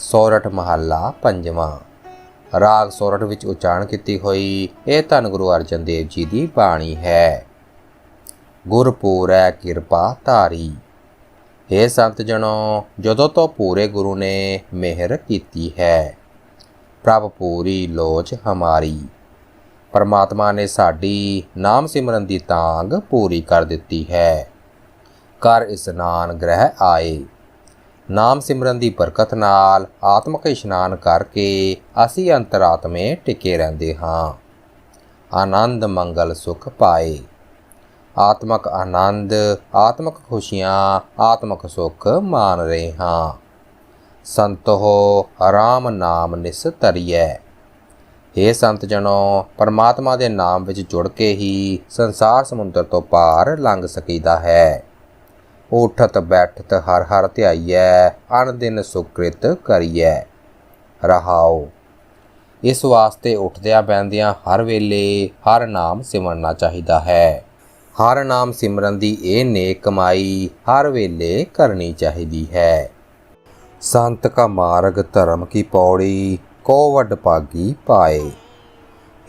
ਸੋਰਠ ਮਹੱਲਾ ਪੰਜਵਾਂ। ਰਾਗ ਸੋਰਠ ਵਿੱਚ ਉਚਾਰਨ ਕੀਤੀ ਹੋਈ ਇਹ ਧੰਨ ਗੁਰੂ ਅਰਜਨ ਦੇਵ ਜੀ ਦੀ ਬਾਣੀ ਹੈ। ਗੁਰਪੂਰੈ ਕਿਰਪਾ ਧਾਰੀ। ਇਹ ਸੰਤ ਜਣੋ, ਜਦੋਂ ਤੋਂ ਪੂਰੇ ਗੁਰੂ ਨੇ ਮਿਹਰ ਕੀਤੀ ਹੈ, ਪ੍ਰਭ ਪੂਰੀ ਲੋਚ ਹਮਾਰੀ। ਪਰਮਾਤਮਾ ਨੇ ਸਾਡੀ ਨਾਮ ਸਿਮਰਨ ਦੀ ਤਾਂਗ ਪੂਰੀ ਕਰ ਦਿੱਤੀ ਹੈ। ਕਰ ਇਸਨਾਨ ਗ੍ਰਹਿ ਆਏ। ਨਾਮ ਸਿਮਰਨ ਦੀ ਬਰਕਤ ਨਾਲ ਆਤਮਿਕ ਇਸ਼ਨਾਨ ਕਰਕੇ ਅਸੀਂ ਅੰਤਰਾਤਮੇ ਟਿਕੇ ਰਹਿੰਦੇ ਹਾਂ। ਆਨੰਦ ਮੰਗਲ ਸੁਖ ਪਾਏ। ਆਤਮਿਕ ਆਨੰਦ, ਆਤਮਿਕ ਖੁਸ਼ੀਆਂ, ਆਤਮਿਕ ਸੁਖ ਮਾਣ ਰਹੇ ਹਾਂ। ਸੰਤੋ ਆਰਾਮ ਨਾਮ ਨਿਸਤਰੀਐ ਇਹ ਸੰਤ ਜਨੋ ਪਰਮਾਤਮਾ ਦੇ ਨਾਮ ਵਿੱਚ ਜੁੜ ਕੇ ਹੀ ਸੰਸਾਰ ਸਮੁੰਦਰ ਤੋਂ ਪਾਰ ਲੰਘ ਸਕੀਦਾ ਹੈ। ਉਠਤ ਬੈਠਤ ਹਰ ਹਰ ਧਿਆਈਐ ਅਣ ਦਿਨ ਸੁਕ੍ਰਿਤ ਕਰੀਐ। ਰਹਾਓ। ਇਸ ਵਾਸਤੇ ਉੱਠਦਿਆਂ ਬੈੰਦਿਆਂ ਹਰ ਵੇਲੇ ਹਰ ਨਾਮ ਸਿਮਰਨਾ ਚਾਹੀਦਾ ਹੈ। ਹਰ ਨਾਮ ਸਿਮਰਨ ਦੀ ਇਹ ਨੇਕ ਕਮਾਈ ਹਰ ਵੇਲੇ ਕਰਨੀ ਚਾਹੀਦੀ ਹੈ। ਸੰਤ ਕਾ ਮਾਰਗ ਧਰਮ ਕੀ ਪੌੜੀ, ਕੋ ਵੱਡ ਪਾਗੀ ਪਾਏ।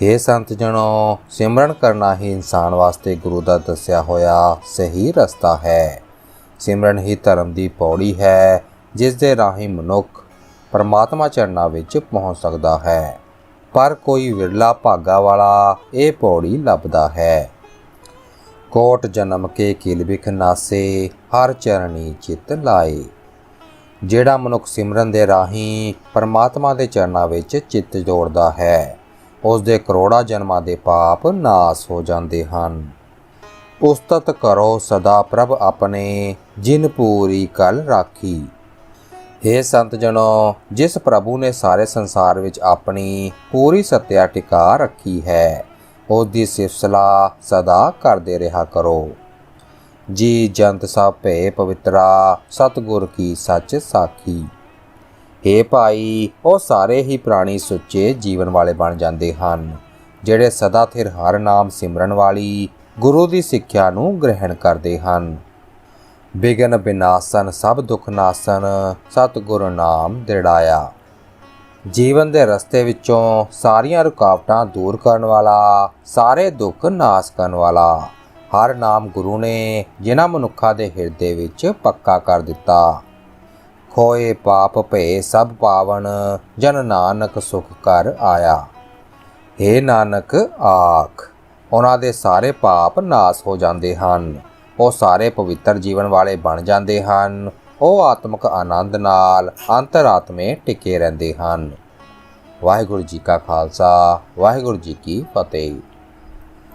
हे ਸੰਤ ਜਣੋ, ਸਿਮਰਨ ਕਰਨਾ ਹੀ ਇਨਸਾਨ ਵਾਸਤੇ ਗੁਰੂ ਦਾ ਦੱਸਿਆ ਹੋਇਆ ਸਹੀ ਰਸਤਾ ਹੈ। ਸਿਮਰਨ ਹੀ ਧਰਮ ਦੀ ਪੌੜੀ ਹੈ, ਜਿਸ ਦੇ ਰਾਹੀਂ ਮਨੁੱਖ ਪਰਮਾਤਮਾ ਚਰਨਾਂ ਵਿੱਚ ਪਹੁੰਚ ਸਕਦਾ ਹੈ। ਪਰ ਕੋਈ ਵਿਰਲਾ ਭਾਗਾ ਵਾਲਾ ਇਹ ਪੌੜੀ ਲੱਭਦਾ ਹੈ। ਕੋਟ ਜਨਮ ਕੇ ਕਿਲ ਵਿਖ ਨਾਸੇ, ਹਰ ਚਰਣੀ ਚਿਤ ਲਾਏ। ਜਿਹੜਾ ਮਨੁੱਖ ਸਿਮਰਨ ਦੇ ਰਾਹੀਂ ਪਰਮਾਤਮਾ ਦੇ ਚਰਨਾਂ ਵਿੱਚ ਚਿੱਤ ਜੋੜਦਾ ਹੈ ਉਸ ਦੇ ਕਰੋੜਾਂ ਜਨਮਾਂ ਦੇ ਪਾਪ ਨਾਸ ਹੋ ਜਾਂਦੇ ਹਨ। ਉਸਤਤ ਕਰੋ ਸਦਾ ਪ੍ਰਭ ਆਪਣੇ, ਜਿਨ ਪੂਰੀ ਕਲ ਰਾਖੀ। हे ਸੰਤ ਜਨੋ ਜਿਸ ਪ੍ਰਭੂ ਨੇ ਸਾਰੇ ਸੰਸਾਰ ਵਿੱਚ ਆਪਣੀ ਪੂਰੀ ਸਤਿਆ ਟਿਕਾ ਰੱਖੀ ਹੈ ਉਸ ਦੀ ਸਿਫਤਸਲਾ ਸਦਾ ਕਰਦੇ ਰਿਹਾ ਕਰੋ। ਜੀ ਜੰਤ ਸਭ ਭੇ ਪਵਿੱਤਰਾ, ਸਤਗੁਰ ਕੀ ਸੱਚ ਸਾਖੀ। हे ਭਾਈ, ਉਹ ਸਾਰੇ ਹੀ ਪ੍ਰਾਣੀ ਸੁੱਚੇ ਜੀਵਨ ਵਾਲੇ ਬਣ ਜਾਂਦੇ ਹਨ, ਜਿਹੜੇ ਸਦਾ ਥਿਰ ਹਰ ਨਾਮ ਸਿਮਰਨ ਵਾਲੀ ਗੁਰੂ ਦੀ ਸਿੱਖਿਆ ਨੂੰ ਗ੍ਰਹਿਣ ਕਰਦੇ ਹਨ। ਬਿਗਨ ਬਿਨਾਸਨ, ਸਭ ਦੁੱਖ ਨਾਸਨ, ਸਤਿਗੁਰ ਨਾਮ ਦਿੜਾਇਆ। ਜੀਵਨ ਦੇ ਰਸਤੇ ਵਿੱਚੋਂ ਸਾਰੀਆਂ ਰੁਕਾਵਟਾਂ ਦੂਰ ਕਰਨ ਵਾਲਾ, ਸਾਰੇ ਦੁੱਖ ਨਾਸ ਕਰਨ ਵਾਲਾ, ਹਰ ਨਾਮ ਗੁਰੂ ਨੇ ਜਿਨ੍ਹਾਂ ਮਨੁੱਖਾਂ ਦੇ ਹਿਰਦੇ ਵਿੱਚ ਪੱਕਾ ਕਰ ਦਿੱਤਾ। ਖੋਏ ਪਾਪ ਭੇ ਸਭ ਪਾਵਨ, ਜਨ ਨਾਨਕ ਸੁਖ ਕਰ ਆਇਆ। हे ਨਾਨਕ, ਆਖ। ਉਹਨਾਂ ਦੇ ਸਾਰੇ ਪਾਪ ਨਾਸ ਹੋ ਜਾਂਦੇ ਹਨ। ਉਹ ਸਾਰੇ ਪਵਿੱਤਰ ਜੀਵਨ ਵਾਲੇ ਬਣ ਜਾਂਦੇ ਹਨ। ਉਹ ਆਤਮਿਕ ਆਨੰਦ ਨਾਲ ਅੰਤਰਾਤਮੇ ਟਿਕੇ ਰਹਿੰਦੇ ਹਨ। ਵਾਹਿਗੁਰੂ ਜੀ ਕਾ ਖਾਲਸਾ, ਵਾਹਿਗੁਰੂ ਜੀ ਕੀ ਫਤਿਹ।